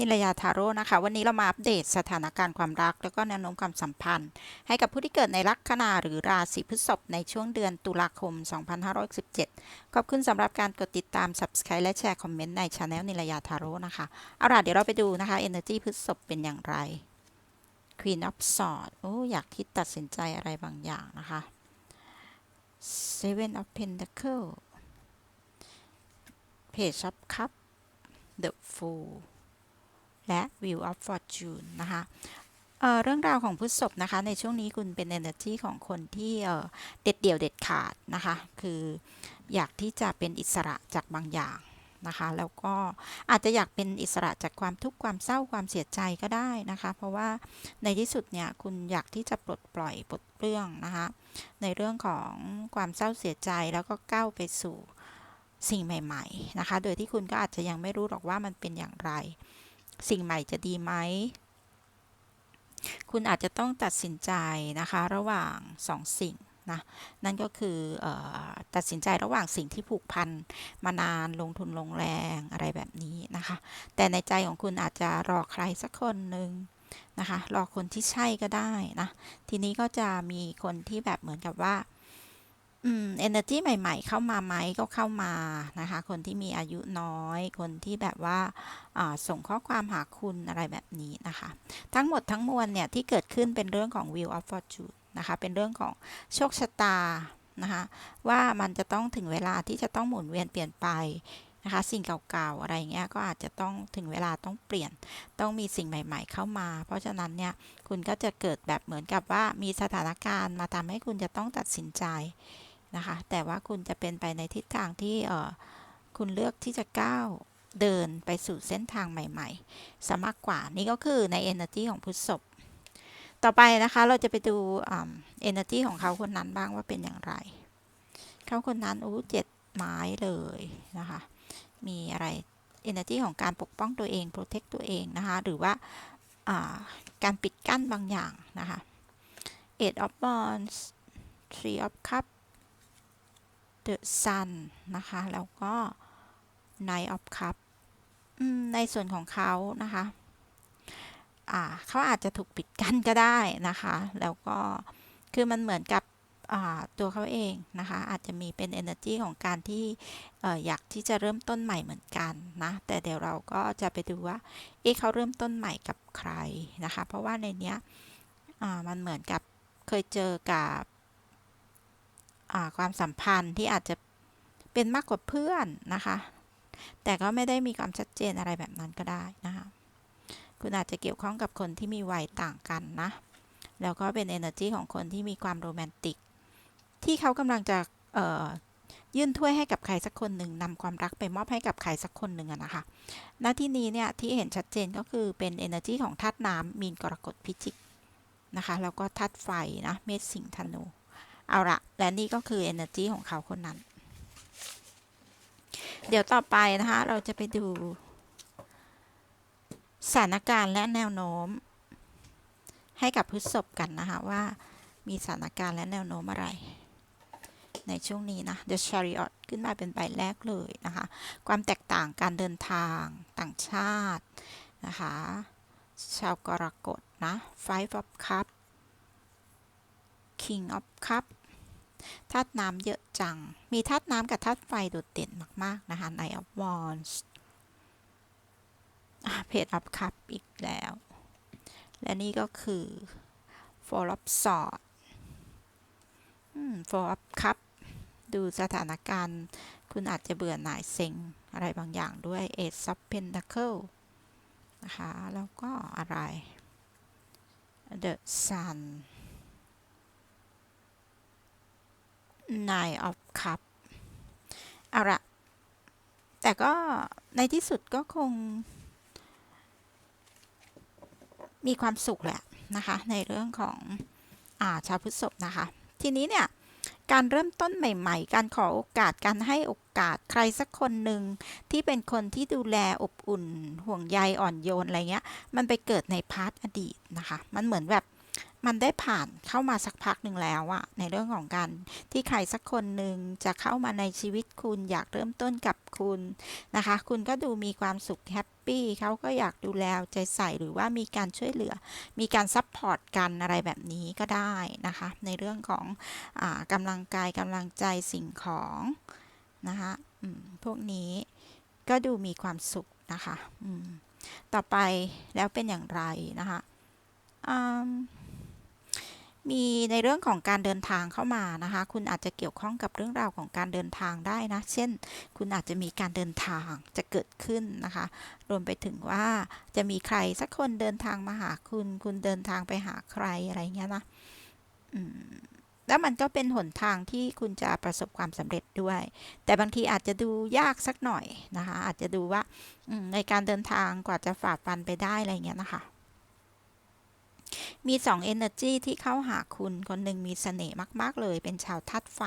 นิรยาทาโร่นะคะ วันนี้เรามาอัปเดตสถานการณ์ความรัก แล้วก็แนวโน้มความสัมพันธ์ ให้กับผู้ที่เกิดในลัคนาหรือราศีพฤษภในช่วงเดือนตุลาคม 2567 ขอบคุณสำหรับการกดติดตาม Subscribe และแชร์คอมเมนต์ในช anel นิรยาทาโร่นะคะ เอาล่ะเดี๋ยวเราไปดูนะคะ Energy พฤษภเป็นอย่างไร Queen of Swords โอ้อยากที่ตัดสินใจอะไรบางอย่างนะคะ Seven of Pentacles Page of Cups The Fool และ Wheel of Fortune นะคะเเรื่องราวของพฤษภนะคะ ในช่วงนี้คุณเป็น energy ของคนที่เเด็ดเดี่ยวเด็ดขาดนะคะ คืออยากที่จะเป็นอิสระจากบางอย่างนะคะ แล้วก็อาจจะอยากเป็นอิสระจากความทุกข์ความเศร้าความเสียใจก็ได้นะคะ เพราะว่าในที่สุดเนี่ยคุณอยากที่จะปลดปล่อยปลดเปลื้องนะคะ ในเรื่องของความเศร้าเสียใจแล้วก็ก้าวไปสู่สิ่งใหม่ ๆ นะคะ โดยที่คุณก็อาจจะยังไม่รู้หรอกว่ามันเป็นอย่างไร สิ่งใหม่จะดีไหม คุณอาจจะต้องตัดสินใจนะคะ ระหว่างสองสิ่งนะนั่นก็คือเออตัดสินใจระหว่างสิ่งที่ผูกพันมานานลงทุนลงแรงอะไรแบบนี้นะคะ แต่ในใจของคุณอาจจะรอใครสักคนหนึ่งนะคะ รอคนที่ใช่ก็ได้นะ ทีนี้ก็จะมีคนที่แบบเหมือนกับว่า อืม energy ใหม่ ๆ เข้ามาไหมก็เข้ามานะคะ คนที่มีอายุน้อย คนที่แบบว่าส่งข้อความหาคุณอะไรแบบนี้นะคะ ทั้งหมดทั้งมวลเนี่ย ที่เกิดขึ้นเป็นเรื่องของ Wheel of Fortune นะคะ เป็นเรื่องของโชคชะตานะคะว่ามันจะต้องถึงเวลาที่จะต้องหมุนเวียนเปลี่ยนไปนะคะสิ่งเก่าๆอะไรเงี้ยก็อาจจะต้องถึงเวลาต้องเปลี่ยนต้องมีสิ่งใหม่ๆเข้ามา เพราะฉะนั้นเนี่ยคุณก็จะเกิดแบบเหมือนกับว่ามีสถานการณ์มาทำให้คุณจะต้องตัดสินใจ นะคะ แต่ว่าคุณจะเป็นไปในทิศทางที่เออคุณเลือกที่จะก้าวเดินไปสู่เส้นทางใหม่ๆซะมากกว่านี่ก็คือใน energy ของพฤษภต่อไปนะคะเราจะไปดูเอ่า energy ของเขาคนนั้นบ้างว่าเป็นอย่างไร เขาคนนั้นอู้เจ็ดไม้เลยนะคะ มีอะไร energy ของการปกป้องตัวเอง protect ตัวเองนะคะ หรือว่าาการปิดกั้นบางอย่างนะคะ eight of wands three of cups the sun นะคะ แล้วก็ nine of Cup ในส่วนของเขานะคะเขาอาจจะถูกปิดกั้นก็ได้นะคะ แล้วก็คือมันเหมือนกับตัวเขาเองนะคะ อาจจะมีเป็น energy ของการที่อ่อยากที่จะเริ่มต้นใหม่เหมือนกันนะ แต่เดี๋ยวเราก็จะไปดูว่า เอ๊ะเขาเริ่มต้นใหม่กับใครนะคะ เพราะว่าในเนี้ยมันเหมือนกับเคยเจอกับ ความสัมพันธ์ที่อาจจะเป็นมากกว่าเพื่อนนะคะ แต่ก็ไม่ได้มีความชัดเจนอะไรแบบนั้นก็ได้นะคะ คุณอาจจะเกี่ยวข้องกับคนที่มีวัยต่างกันนะ แล้วก็เป็น energy ของคนที่มีความโรแมนติก ที่เขากำลังจะยื่นถ้วยให้กับใครสักคนหนึ่งนำความรักไปมอบให้กับใครสักคนหนึ่งนะคะ หน้าที่นี้เนี่ยที่เห็นชัดเจนก็คือเป็น energy ของธาตุน้ำมีนกรกฎพิจิกนะคะ แล้วก็ธาตุไฟนะ เมษสิงห์ธนู เอาละและนี่ก็คือ energy ของเขาคนนั้น เดี๋ยวต่อไปนะคะ เราจะไปดูสถานการณ์และแนวโน้ม ให้กับพฤษภกันนะคะว่ามีสถานการณ์และแนวโน้มอะไร ในช่วงนี้นะ The Chariot ขึ้นมาเป็นใบแรกเลยนะคะ ความแตกต่างการเดินทางต่างชาตินะคะ ชาวกรกฎนะ Five of Cup King of Cup ธาตุน้ำเยอะจัง มีธาตุน้ำกับธาตุไฟโดดเด่นมาก ๆ นะคะ Knight of Wands เพจอัพคัพอีกแล้ว และนี่ก็คือ Four of Swords อืม Four of Cup ดูสถานการณ์ คุณอาจจะเบื่อหน่ายเซ็ง อะไรบางอย่างด้วย Ace of Pentacle นะคะ แล้วก็อะไร The Sun Nine of Cup เอาละแต่ก็ในที่สุดก็คง มีความสุขแหละนะคะ ในเรื่องของอาชาวพฤษภนะคะ ทีนี้เนี่ย การเริ่มต้นใหม่ ๆ การขอโอกาสการให้โอกาสใครสักคนหนึ่งที่เป็นคนที่ดูแลอบอุ่น ห่วงใยอ่อนโยนอะไรเงี้ย มันไปเกิดในพาร์ทอดีตนะคะ มันเหมือนแบบ มันได้ผ่านเข้ามาสักพักหนึ่งแล้วอะในเรื่องของการที่ใครสักคนหนึ่งจะเข้ามาในชีวิตคุณอยากเริ่มต้นกับคุณนะคะ คุณก็ดูมีความสุขแฮปปี้เขาก็อยากดูแลใจใส่หรือว่ามีการช่วยเหลือ มีการซัพพอร์ตกันอะไรแบบนี้ก็ได้นะคะ ในเรื่องของอกำลังกายกำลังใจสิ่งของนะคะพวกนี้ก็ดูมีความสุขนะคะต่อไปแล้วเป็นอย่างไรนะคะ มีในเรื่องของการเดินทางเข้ามานะคะ คุณอาจจะเกี่ยวข้องกับเรื่องราวของการเดินทางได้นะ เช่น คุณอาจจะมีการเดินทางจะเกิดขึ้นนะคะ รวมไปถึงว่าจะมีใครสักคนเดินทางมาหาคุณ คุณเดินทางไปหาใครอะไรเงี้ยนะแล้วมันก็เป็นหนทางที่คุณจะประสบความสำเร็จด้วย แต่บางทีอาจจะดูยากสักหน่อยนะคะ อาจจะดูว่าในการเดินทางกว่าจะฝ่าฟันไปได้อะไรเงี้ยนะคะ มีสอง energy ที่เข้าหาคุณ คนหนึ่งมีเสน่ห์มาก ๆ เลย เป็นชาวธาตุไฟ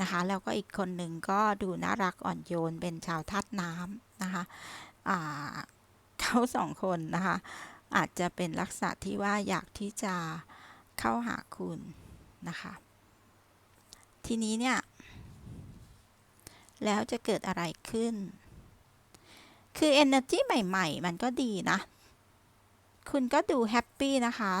นะคะ แล้วก็อีกคนหนึ่งก็ดูน่ารักอ่อนโยน เป็นชาวธาตุน้ำนะคะเขาสองคนนะคะ อาจจะเป็นลักษณะที่ว่าอยากที่จะเข้าหาคุณนะคะ ทีนี้เนี่ย แล้วจะเกิดอะไรขึ้นคือ energy ใหม่ ๆ มันก็ดีนะ คุณก็ดูแฮปปี้นะคะ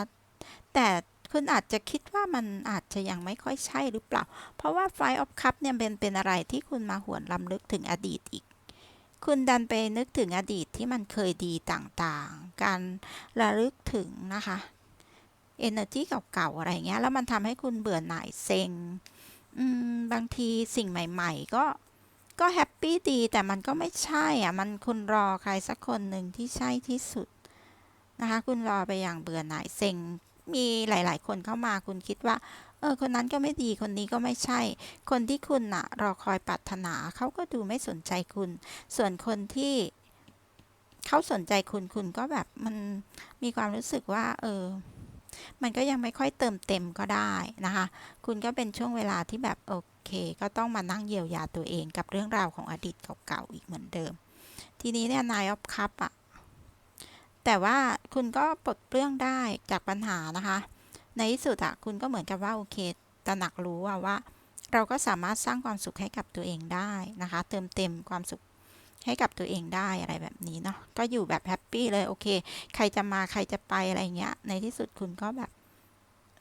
แต่คุณอาจจะคิดว่ามันอาจจะยังไม่ค่อยใช่หรือเปล่า เพราะว่าไฟออฟคัพเนี่ยเป็นเป็นอะไรที่คุณมาหวนลำลึกถึงอดีตอีก คุณดันไปนึกถึงอดีตที่มันเคยดีต่างๆ การระลึกถึงนะคะ energy เก่าๆ อะไรเงี้ย แล้วมันทำให้คุณเบื่อหน่ายเซ็งบางทีสิ่งใหม่ๆ ก็ก็แฮปปี้ดีแต่มันก็ไม่ใช่อะ มันคุณรอใครสักคนหนึ่งที่ใช่ที่สุด นะคะ คุณรอไปอย่างเบื่อหน่ายเซ็งมีหลาย ๆ คนเข้ามาคุณคิดว่า เออ คนนั้นก็ไม่ดีคนนี้ก็ไม่ใช่ คนที่คุณอะรอคอยปรารถนาเขาก็ดูไม่สนใจคุณ ส่วนคนที่เขาสนใจคุณคุณก็แบบมันมีความรู้สึกว่า เออ มันก็ยังไม่ค่อยเติมเต็มก็ได้นะคะ คุณก็เป็นช่วงเวลาที่แบบโอเค ก็ต้องมานั่งเยียวยาตัวเองกับเรื่องราวของอดีตเก่าๆอีกเหมือนเดิม ทีนี้เนี่ยนายออฟคัพอะ แต่ว่าคุณก็ปลดเปลื้องได้จากปัญหานะคะ ในที่สุดอะคุณก็เหมือนกับว่าโอเคตระหนักรู้ว่าว่า เราก็สามารถสร้างความสุขให้กับตัวเองได้นะคะ เติมเต็มความสุขให้กับตัวเองได้อะไรแบบนี้เนาะก็อยู่แบบแฮปปี้เลยโอเค ใครจะมาใครจะไปอะไรเงี้ย ในที่สุดคุณก็แบบ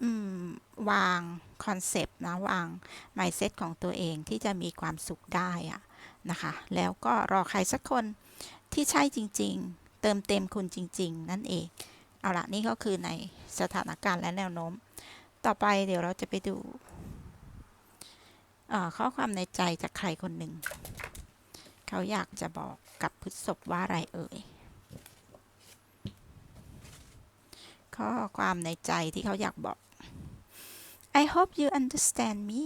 อืมวางคอนเซปต์นะ วางไมเซ็ตของตัวเองที่จะมีความสุขได้อะนะคะ แล้วก็รอใครสักคนที่ใช่จริง ๆ เติมเต็มคุณจริง ๆ นั่นเอง เอาละนี่ก็คือในสถานการณ์และแนวโน้ม ต่อไปเดี๋ยวเราจะไปดูข้อความในใจจากใครคนหนึ่ง เขาอยากจะบอกกับพฤษภว่าอะไรเอ่ย ข้อความในใจที่เขาอยากบอก I hope you understand me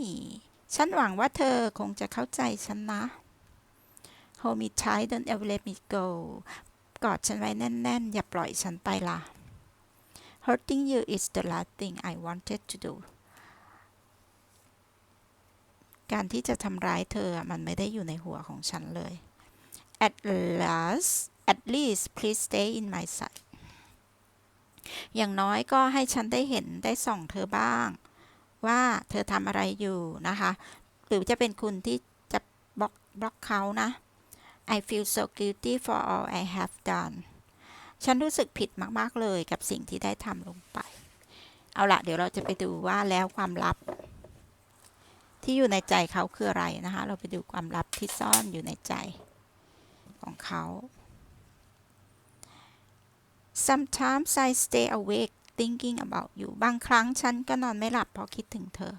ฉันหวังว่าเธอคงจะเข้าใจฉันนะ Hold me tight don't ever let me go กอดฉันไว้แน่น ๆ อย่าปล่อยฉันไปล่ะ Hurting you is the last thing I wanted to do การที่จะทำร้ายเธอมันไม่ได้อยู่ในหัวของฉันเลย At last at least please stay in my sight อย่างน้อยก็ให้ฉันได้เห็นได้ส่องเธอบ้าง ว่าเธอทำอะไรอยู่นะคะ หรือจะเป็นคุณที่จะบล็อกบล็อกเขานะ I feel so guilty for all I have done ฉันรู้สึกผิดมาก ๆ เลยกับสิ่งที่ได้ทำลงไป เอาละเดี๋ยวเราจะไปดูว่าแล้วความลับ ที่อยู่ในใจเขาคืออะไรนะคะ เราไปดูความลับที่ซ่อนอยู่ในใจของเขา Sometimes I stay awake thinking about you บางครั้งฉันก็นอนไม่หลับเพราะคิดถึงเธอ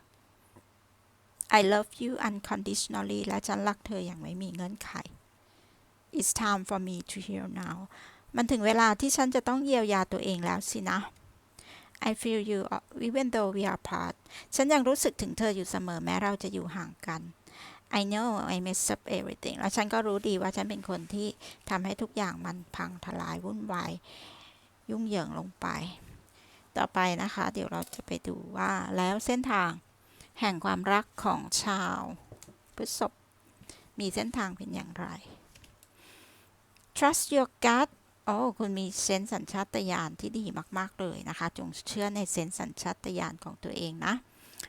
I love you unconditionally และฉันรักเธออย่างไม่มีเงื่อนไข It's time for me to heal now มันถึงเวลาที่ฉันจะต้องเยียวยาตัวเองแล้วสินะ I feel you even though we are apart ฉันยังรู้สึกถึงเธออยู่เสมอแม้เราจะอยู่ห่างกัน I know I mess up everything แล้วฉันก็รู้ดีว่าฉันเป็นคนที่ทำให้ทุกอย่างมันพังทลายวุ่นวาย ยุ่งเหยิงลงไป ต่อไปนะคะ เดี๋ยวเราจะไปดูว่าแล้วเส้นทางแห่งความรักของชาวพฤษภมีเส้นทางเป็นอย่างไร trust your gut โอ้คุณมีเซนส์สัญชาตญาณที่ดีมาก ๆ เลยนะคะ จงเชื่อในเซนส์สัญชาตญาณของตัวเองนะ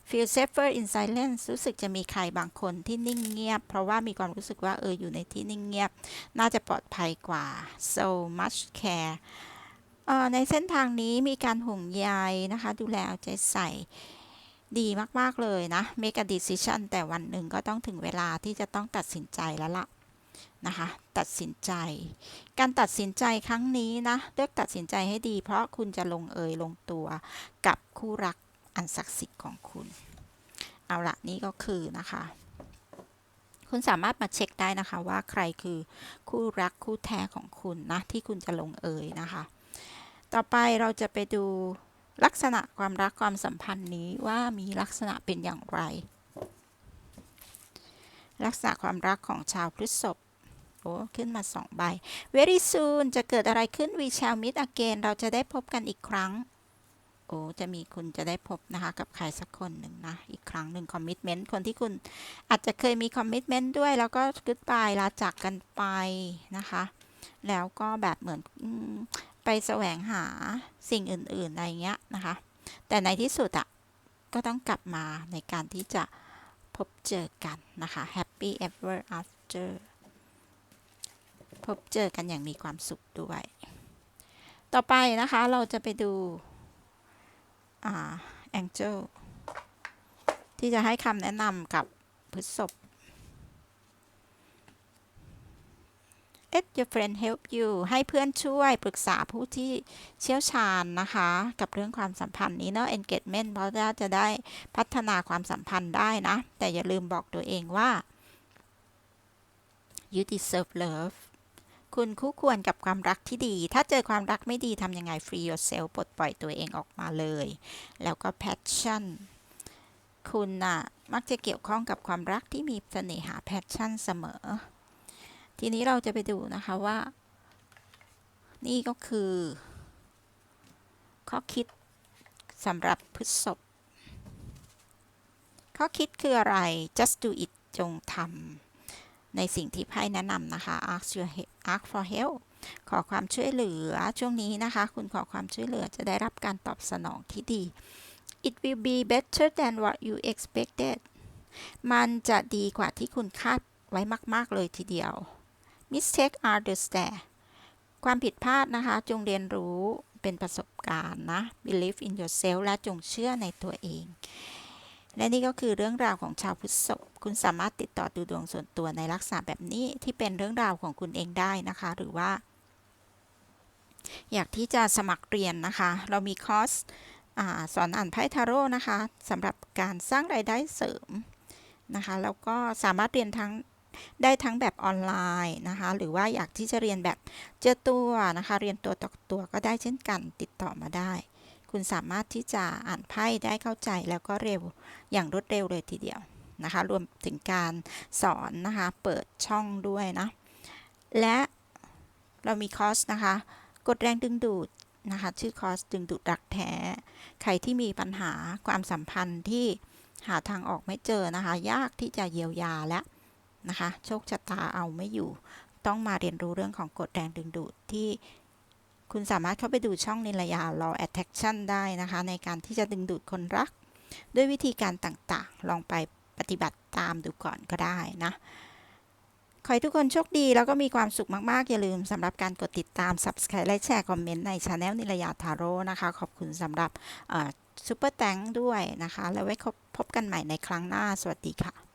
feel safer in silence รู้สึกจะมีใครบางคนที่นิ่งเงียบ เพราะว่ามีความรู้สึกว่าเอออยู่ในที่นิ่งเงียบ น่าจะปลอดภัยกว่า so much care เอ่อในเส้นทางนี้มีการห่วงใยนะคะ ดูแลเอาใจใส่ดีมาก ๆ เลยนะ make a decision แต่วันหนึ่งก็ต้องถึงเวลาที่จะต้องตัดสินใจแล้วล่ะ นะคะตัดสินใจ การตัดสินใจครั้งนี้นะเลือกตัดสินใจให้ดี เพราะคุณจะลงเอยลงตัวกับคู่รักอันศักดิ์สิทธิ์ของคุณ เอาละนี่ก็คือนะคะ คุณสามารถมาเช็คได้นะคะว่าใครคือคู่รักคู่แท้ของคุณนะที่คุณจะลงเอยนะคะ ต่อไปเราจะไปดูลักษณะความรักความสัมพันธ์นี้ว่ามีลักษณะเป็นอย่างไร ลักษณะความรักของชาวพฤษภ โอ้ขึ้นมาสองใบ very soon จะเกิดอะไรขึ้น we shall meet again เราจะได้พบกันอีกครั้ง โอ้จะมีคุณจะได้พบนะคะ กับใครสักคนหนึ่งนะ อีกครั้งหนึ่งคอมมิชเมนต์คนที่คุณอาจจะเคยมีคอมมิชเมนต์ด้วย แล้วก็ก o ดบายลาจากกันไปนะคะ แล้วก็แบบเหมือนอไปแสวงหาสิ่งอื่น ๆ อะไรเงี้ยนะคะ แต่ในที่สุดอะก็ต้องกลับมาในการที่จะพบเจอกันนะคะ happy ever after พบเจอกันอย่างมีความสุขด้วย ต่อไปนะคะเราจะไปดูแอ่า angel ที่จะให้คำแนะนำกับพฤษภ Let your friend help you ให้เพื่อนช่วยปรึกษาผู้ที่เชี่ยวชาญนะคะ กับเรื่องความสัมพันธ์นี้เนาะ engagement เพราะว่าจะได้พัฒนาความสัมพันธ์ได้นะ แต่อย่าลืมบอกตัวเองว่า you deserve love คุณคู่ควรกับความรักที่ดี ถ้าเจอความรักไม่ดีทำยังไง free yourself ปลดปล่อยตัวเองออกมาเลย แล้วก็ passion คุณน่ะ มักจะเกี่ยวข้องกับความรักที่มีเสน่หา passion เสมอ ทีนี้เราจะไปดูนะคะว่า นี่ก็คือ ข้อคิดสำหรับพฤษภข้อคิดคืออะไร just do it จงทำ ในสิ่งที่ไพ่แนะนำนะคะ ask your ask for help ขอความช่วยเหลือช่วงนี้นะคะ คุณขอความช่วยเหลือจะได้รับการตอบสนองที่ดี it will be better than what you expected มันจะดีกว่าที่คุณคาดไว้มาก ๆ เลยทีเดียว mistake are the stair ความผิดพลาดนะคะ จงเรียนรู้เป็นประสบการณ์นะ believe in yourself และจงเชื่อในตัวเอง และนี่ก็คือเรื่องราวของชาวพฤษภคุณสามารถติดต่อดูดวงส่วนตัวในลักษณะแบบนี้ที่เป็นเรื่องราวของคุณเองได้นะคะ หรือว่า อยากที่จะสมัครเรียนนะคะ เรามีคอร์สอสอนอ่านไพ่ทาโร่นะคะสำหรับการสร้างรายได้เสริมนะคะแล้วก็สามารถเรียนทั้งได้ทั้งแบบออนไลน์นะคะหรือว่าอยากที่จะเรียนแบบเจอตัวนะคะ เรียนตัวต่อตัวก็ได้เช่นกันติดต่อมาได้ คุณสามารถที่จะอ่านไพ่ได้เข้าใจแล้วก็เร็วอย่างรวดเร็วเลยทีเดียวนะคะ รวมถึงการสอนนะคะ เปิดช่องด้วยนะ และเรามีคอร์สนะคะ กดแรงดึงดูดนะคะ ชื่อคอร์สดึงดูดรักแท้ ใครที่มีปัญหาความสัมพันธ์ที่หาทางออกไม่เจอนะคะ ยากที่จะเยียวยาและนะคะ โชคชะตาเอาไม่อยู่ ต้องมาเรียนรู้เรื่องของกฎแรงดึงดูดที่ คุณสามารถเข้าไปดูช่องนิลยา law attraction ได้นะคะ ในการที่จะดึงดูดคนรัก ด้วยวิธีการต่างๆ ลองไปปฏิบัติตามดูก่อนก็ได้นะขอให้ทุกคนโชคดีแล้วก็มีความสุขมาก ๆ อย่าลืมสำหรับการกดติดตาม Subscribe และแชร์คอมเมนต์ในช anel นิลยาทาโร่นะคะ ขอบคุณสำหรับซูเปอร์แตงด้วยนะคะ แล้วไว้พบกันใหม่ในครั้งหน้า สวัสดีค่ะ